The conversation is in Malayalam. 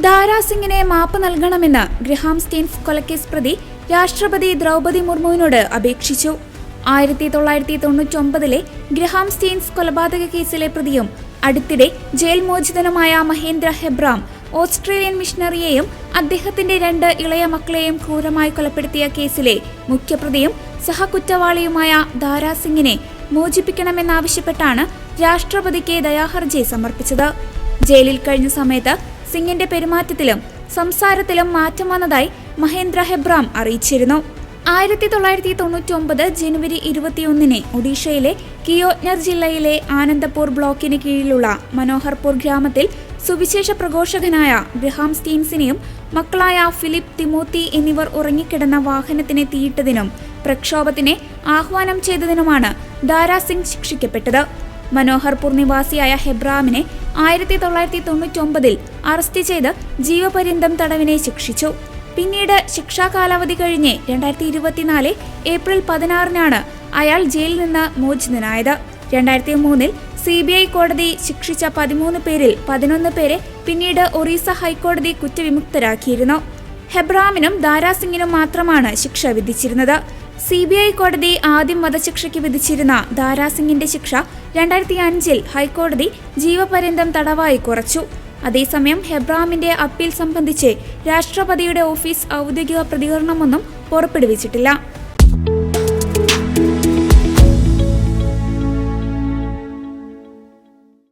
ദാരാ സിംഗിനെ മാപ്പ് നൽകണമെന്ന് ഗ്രഹാം സ്റ്റീൻസ് കൊലക്കേസ് പ്രതി രാഷ്ട്രപതി ദ്രൗപതി മുർമുവിനോട് അപേക്ഷിച്ചു. ആയിരത്തി തൊള്ളായിരത്തി തൊണ്ണൂറ്റൊമ്പതിലെ ഗ്രഹാം സ്റ്റീൻസ് കൊലപാതക കേസിലെ പ്രതിയും അടുത്തിടെ ജയിൽ മോചിതനുമായ മഹേന്ദ്ര ഹെബ്രാം ഓസ്ട്രേലിയൻ മിഷണറിയെയും അദ്ദേഹത്തിന്റെ രണ്ട് ഇളയ മക്കളെയും ക്രൂരമായി കൊലപ്പെടുത്തിയ കേസിലെ മുഖ്യപ്രതിയും സഹകുറ്റവാളിയുമായ ദാരാസിംഗിനെ മോചിപ്പിക്കണമെന്നാവശ്യപ്പെട്ടാണ് രാഷ്ട്രപതിക്ക് ദയാഹർജി സമർപ്പിച്ചത്. ജയിലിൽ കഴിഞ്ഞ സമയത്ത് സിംഗിന്റെ പെരുമാറ്റത്തിലും സംസാരത്തിലും മാറ്റം വന്നതായി മഹേന്ദ്ര ഹെബ്രാം അറിയിച്ചിരുന്നു. ആയിരത്തി തൊള്ളായിരത്തി തൊണ്ണൂറ്റി ഒമ്പത് ജനുവരി ഇരുപത്തിയൊന്നിന് ഒഡീഷയിലെ കിയോജ്ഞർ ജില്ലയിലെ ആനന്ദപൂർ ബ്ലോക്കിന് കീഴിലുള്ള മനോഹർപൂർ ഗ്രാമത്തിൽ സുവിശേഷ പ്രഘോഷകനായ ഗ്രഹാം സ്റ്റീൻസിനെയും മക്കളായ ഫിലിപ്പ് തിമോത്തി എന്നിവർ ഉറങ്ങിക്കിടന്ന വാഹനത്തിന് തീയിട്ടതിനും പ്രക്ഷോഭത്തിനെ ആഹ്വാനം ചെയ്തതിനുമാണ് ദാരാസിംഗ് ശിക്ഷിക്കപ്പെട്ടത്. മനോഹർപൂർ നിവാസിയായ ഹെബ്രാമിനെ ആയിരത്തി തൊള്ളായിരത്തി തൊണ്ണൂറ്റൊമ്പതിൽ അറസ്റ്റ് ചെയ്ത് ജീവപര്യന്തം തടവിനെ ശിക്ഷിച്ചു. പിന്നീട് ശിക്ഷാ കാലാവധി കഴിഞ്ഞ് രണ്ടായിരത്തി ഇരുപത്തിനാല് ഏപ്രിൽ പതിനാറിനാണ് അയാൾ ജയിലിൽ നിന്ന് മോചിതനായത്. രണ്ടായിരത്തി മൂന്നിൽ സി ബി ഐ കോടതി ശിക്ഷിച്ച പതിമൂന്ന് പേരിൽ പതിനൊന്ന് പേരെ പിന്നീട് ഒറീസ ഹൈക്കോടതി കുറ്റവിമുക്തരാക്കിയിരുന്നു. ഹെബ്രാമിനും ദാരാസിംഗിനും മാത്രമാണ് ശിക്ഷ വിധിച്ചിരുന്നത്. സി ബി ഐ കോടതി ആദ്യം വധശിക്ഷയ്ക്ക് വിധിച്ചിരുന്ന ദാരാസിംഗിന്റെ ശിക്ഷ രണ്ടായിരത്തി അഞ്ചിൽ ഹൈക്കോടതി ജീവപര്യന്തം തടവായി കുറച്ചു. അതേസമയം ഹെബ്രാമിന്റെ അപ്പീൽ സംബന്ധിച്ച് രാഷ്ട്രപതിയുടെ ഓഫീസ് ഔദ്യോഗിക പ്രതികരണമൊന്നും പുറപ്പെടുവിച്ചിട്ടില്ല.